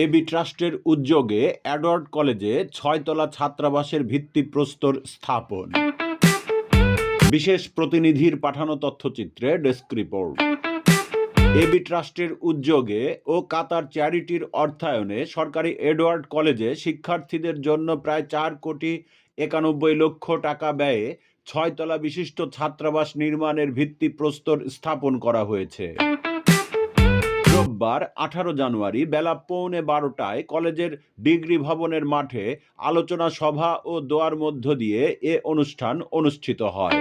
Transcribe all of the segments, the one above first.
AB ট্রাস্টের উদ্যোগে Edward কলেজে ছয়তলা ছাত্রাবাসের ভিত্তিপ্রস্তর স্থাপন। বিশেষ প্রতিনিধির পাঠানো তথ্যচিত্রে ডেস্ক রিপোর্ট। এবি ট্রাস্টের উদ্যোগে ও কাতার চ্যারিটির অর্থায়নে সরকারি এডওয়ার্ড কলেজে শিক্ষার্থীদের জন্য প্রায় চার কোটি একানব্বই লক্ষ টাকা ব্যয়ে ছয়তলা বিশিষ্ট ছাত্রাবাস নির্মাণের ভিত্তিপ্রস্তর স্থাপন করা হয়েছে। রোববার আঠারো জানুয়ারি বেলা পৌনে বারোটায় কলেজের ডিগ্রি ভবনের মাঠে আলোচনা সভা ও দোয়ার মধ্য দিয়ে এ অনুষ্ঠান অনুষ্ঠিত হয়।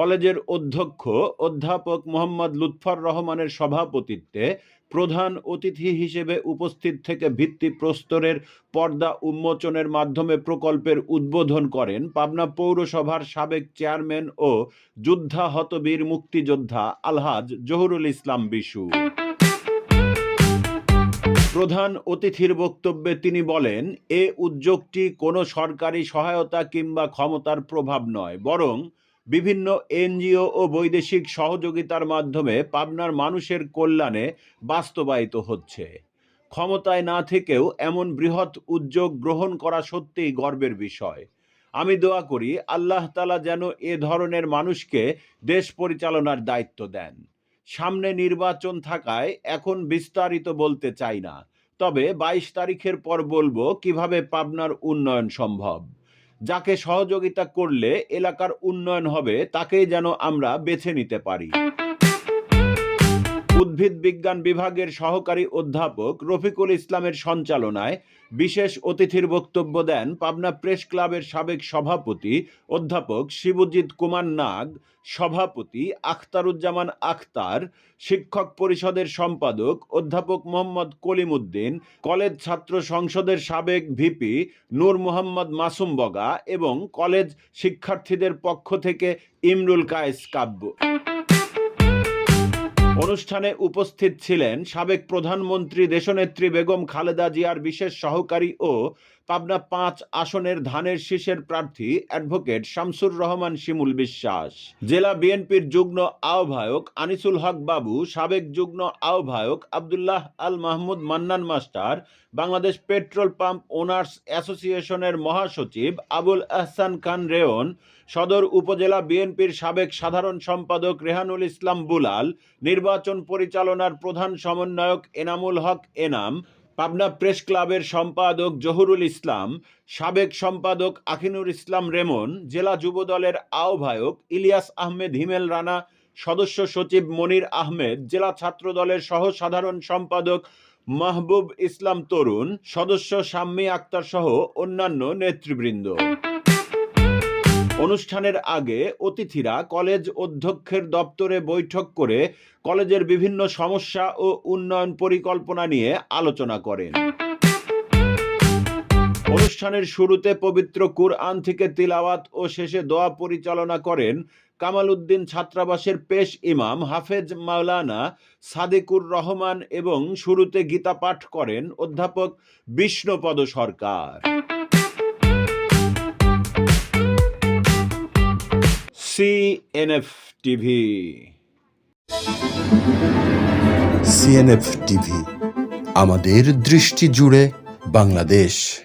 কলেজের অধ্যক্ষ অধ্যাপক মোহাম্মদ লুৎফর রহমানের সভাপতিত্বে প্রধান অতিথি হিসেবে উপস্থিত থেকে ভিত্তি প্রস্তরের পর্দা উন্মোচনের মাধ্যমে প্রকল্পের উদ্বোধন করেন পাবনা পৌরসভার সাবেক চেয়ারম্যান ও যুদ্ধাহত বীর মুক্তিযোদ্ধা আলহাজ জহুরুল ইসলাম বিশু। প্রধান অতিথির বক্তব্যে তিনি বলেন, এ উদ্যোগটি কোনো সরকারি সহায়তা কিংবা ক্ষমতার প্রভাব নয়, বরং বিভিন্ন এনজিও ও বৈদেশিক সহযোগিতার মাধ্যমে পাবনার মানুষের কল্যাণে বাস্তবায়িত হচ্ছে। ক্ষমতায় না থেকেও এমন বৃহৎ উদ্যোগ গ্রহণ করা সত্যিই গর্বের বিষয়। আমি দোয়া করি আল্লাহ তালা যেন এ ধরনের মানুষকে দেশ পরিচালনার দায়িত্ব দেন। সামনে নির্বাচন থাকায় এখন বিস্তারিত বলতে চাই না। তবে বাইশ তারিখের পর বলব কীভাবে পাবনার উন্নয়ন সম্ভব। যাকে সহযোগিতা করলে এলাকার উন্নয়ন হবে তাকেই যেন আমরা বেছে নিতে পারি। উদ্ভিদ বিজ্ঞান বিভাগের সহকারী অধ্যাপক রফিকুল ইসলামের সঞ্চালনায় বিশেষ অতিথির বক্তব্য দেন পাবনা প্রেস ক্লাবের সাবেক সভাপতি অধ্যাপক শিবজিৎ কুমার নাগ, সভাপতি আখতারুজ্জামান আখতার, শিক্ষক পরিষদের সম্পাদক অধ্যাপক মোহাম্মদ কলিমুদ্দিন, কলেজ ছাত্র সংসদের সাবেক ভিপি নূর মোহাম্মদ মাসুম বগা এবং কলেজ শিক্ষার্থীদের পক্ষ থেকে ইমরুল কায়েস কাব্য। অনুষ্ঠানে উপস্থিত ছিলেন সাবেক প্রধানমন্ত্রী দেশনেত্রী বেগম খালেদা জিয়ার বিশেষ সহকারী ও পাবনা পাঁচ আসনের ধানের শীষের প্রার্থী অ্যাডভোকেট শামসুর রহমান শিমুল বিশ্বাস। জেলা বিএনপির যুগ্ম আহ্বায়ক আনিসুল হক বাবু, সাবেক যুগ্ম আহ্বায়ক Abdullah Al Mahmud Mannan master, Bangladesh petrol pump owners অ্যাসোসিয়েশনের মহাসচিব আবুল আহসান খান রেয়ন সদর উপজেলা বিএনপির সাবেক সাধারণ সম্পাদক রেহানুল ইসলাম বুলাল নির্বাচন পরিচালনার প্রধান সমন্বয়ক এনামুল হক এনাম, পাবনা প্রেস ক্লাবের সম্পাদক জহুরুল ইসলাম, সাবেক সম্পাদক আখিনুর ইসলাম রেমন, জেলা যুবদলের আহ্বায়ক ইলিয়াস আহমেদ হিমেল রানা, সদস্য সচিব মনির আহমেদ, জেলা ছাত্র দলের সহ সাধারণ সম্পাদক মাহবুব ইসলাম তরুণ, সদস্য শাম্মী আক্তার সহ অন্যান্য নেতৃবৃন্দ। অনুষ্ঠানের আগে অতিথিরা কলেজ অধ্যক্ষের দপ্তরে বৈঠক করে কলেজের বিভিন্ন সমস্যা ও উন্নয়ন পরিকল্পনা নিয়ে আলোচনা করেন। অনুষ্ঠানের শুরুতে পবিত্র কুরআন থেকে তিলাওয়াত ও শেষে দোয়া পরিচালনা করেন কামাল উদ্দিন ছাত্রাবাসের পেশ ইমাম হাফেজ মাওলানা সাদেকুর রহমান এবং শুরুতে গীতা পাঠ করেন অধ্যাপক Bishnupada Sarkar. CNF TV TV আমাদের দৃষ্টি জুড়ে বাংলাদেশ।